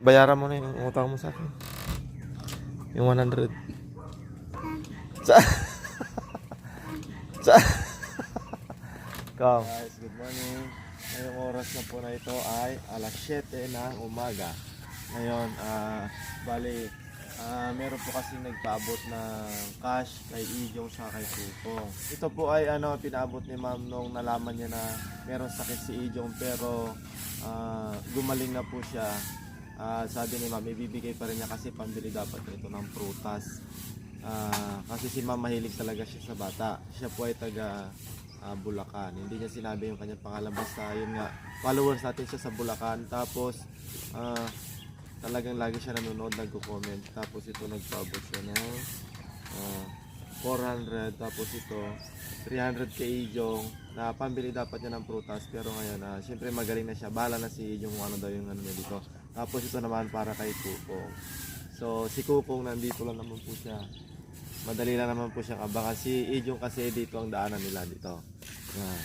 Bayaran mo na yung utang mo sa akin. Yung 100. Sa... sa... Kong. Guys, good morning. Ngayong oras na po na ito ay alas 7 ng umaga. Ngayon, ah, bali, ah, meron po kasi nagpaabot ng cash kay Ijong sa kay Pupong. Ito po ay ano, pinaabot ni ma'am nung nalaman niya na meron sakit si Ijong pero ah, gumaling na po siya. Ah, sabi ni ma'am, ibibigay pa rin niya kasi pambili dapat ito ng prutas. Ah, kasi si ma'am mahilig talaga siya sa bata. Siya po ay taga ah, Bulacan. Hindi niya sinabi yung kanyang pangalan basta yun nga followers natin siya sa Bulacan. Tapos ah, talagang lagi siya nanonood, nagko-comment. Tapos ito nagpaabot siya ng ah, 400 tapos ito 300 kay Ijong na pambili dapat niya ng prutas pero ngayon ah, syempre magaling na siya bahala na si Ijong ano daw yung ano niya dito tapos ito naman para kay Kukong. So si Kukong nandito lang naman po siya. Madali lang naman po siya. Baka si Ijong kasi dito ang daanan nila dito. Yan.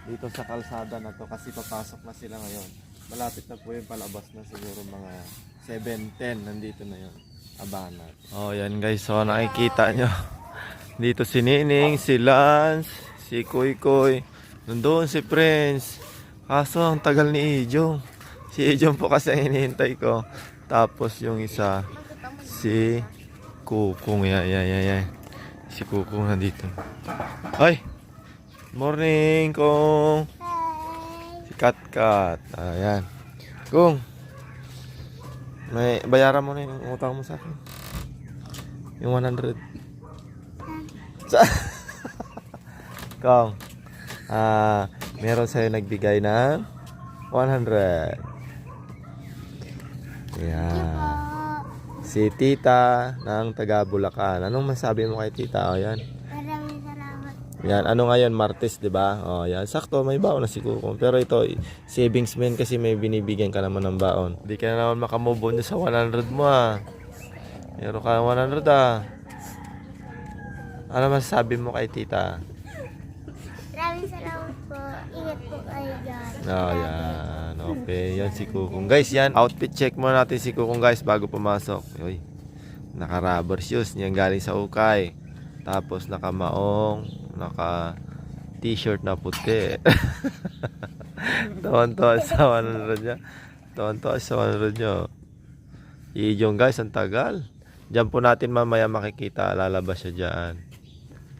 dito sa kalsada na to kasi papasok na sila ngayon. Malapit na po yung palabas na siguro mga 7-10 nandito na abangan natin. Oh yan guys. So nakikita nyo. Dito si Nining, si Lance, si Koy Koy. Nandun si Prince. Kaso ang tagal ni Ijong. Si Ijong po kasi ang hinihintay ko. Tapos yung isa, si Kukong. Yan, yan, yan, yan. Si Kukong nandito. Ay! Morning, Kong! Si Kat Kat. Ayan. Kung! May bayaran mo na yung utang mo sa akin. Yung 100. Sa Kong. Ah, meron sa'yo nagbigay ng 100. Yan. Si Tita ng taga Bulacan. Anong masabi mo kay Tita? O yan. Maraming salamat. Yan, ano ngayon, Martes, 'di ba? Oh, yan. Sakto, may baon na si Kukong. Pero ito, savings man kasi may binibigyan ka naman ng baon. Hindi ka na naman makamove on sa 100 mo ah. Meron ka 100 ah. Ano masasabi mo kay tita? Maraming salamat po. Ingat po kayo dyan. Oh, yan. Okay, yan si Kukong. Guys, yan. Outfit check muna natin si Kukong guys bago pumasok. Uy. Naka-rubber shoes. Yan galing sa ukay. Tapos naka-maong. Naka t-shirt na puti. Tawan-tawa sa 100 niya. Tawan-tawa sa 100 niya. Iyong guys, ang tagal. Diyan po natin mamaya makikita. Lalabas siya dyan.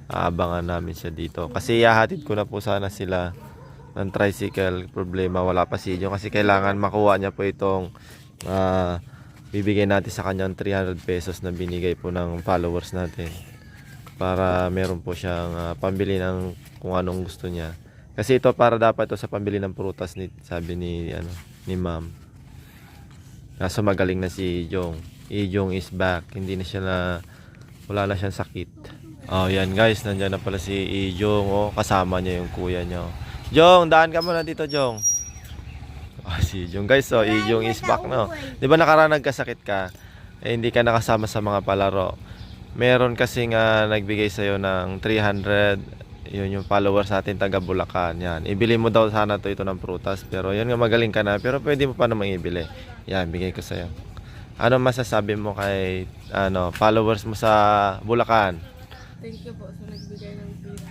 Aabangan namin siya dito. Kasi ihahatid ko na po sana sila ng tricycle. Problema, wala pa si Iyong. Kasi kailangan makuha niya po itong ah, bibigay natin sa kanyang 300 pesos na binigay po ng followers natin. Para meron po siyang ah, pambili ng kung anong gusto niya. Kasi ito para dapat ito sa pambili ng prutas ni sabi ni ano ni Ma'am. Kaso magaling na si Ijong. Ijong is back. Hindi na siya na wala na siyang sakit. Oh, yan guys, nandiyan na pala si Ijong. Oh, kasama niya yung kuya niya. oh. Jong, daan ka muna dito, Jong. Oh, si Ijong guys, oh, Ijong is back no. 'Di ba nakaraan nagkasakit ka? Eh, hindi ka nakasama sa mga palaro. Meron kasi nga nagbigay sa'yo ng 300 yun yung followers natin taga Bulacan yan ibili mo daw sana to ito ng prutas pero yun nga magaling ka na pero pwede mo pa namang ibili yan bigay ko sa'yo ano masasabi mo kay ano followers mo sa Bulacan Thank you po sa nagbigay ng pira.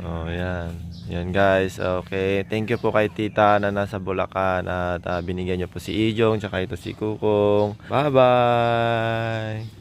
Oh, yan. Yan guys. Okay. Thank you po kay Tita na nasa Bulacan at ah, binigyan niyo po si Ijong tsaka ito si Kukong. Bye-bye.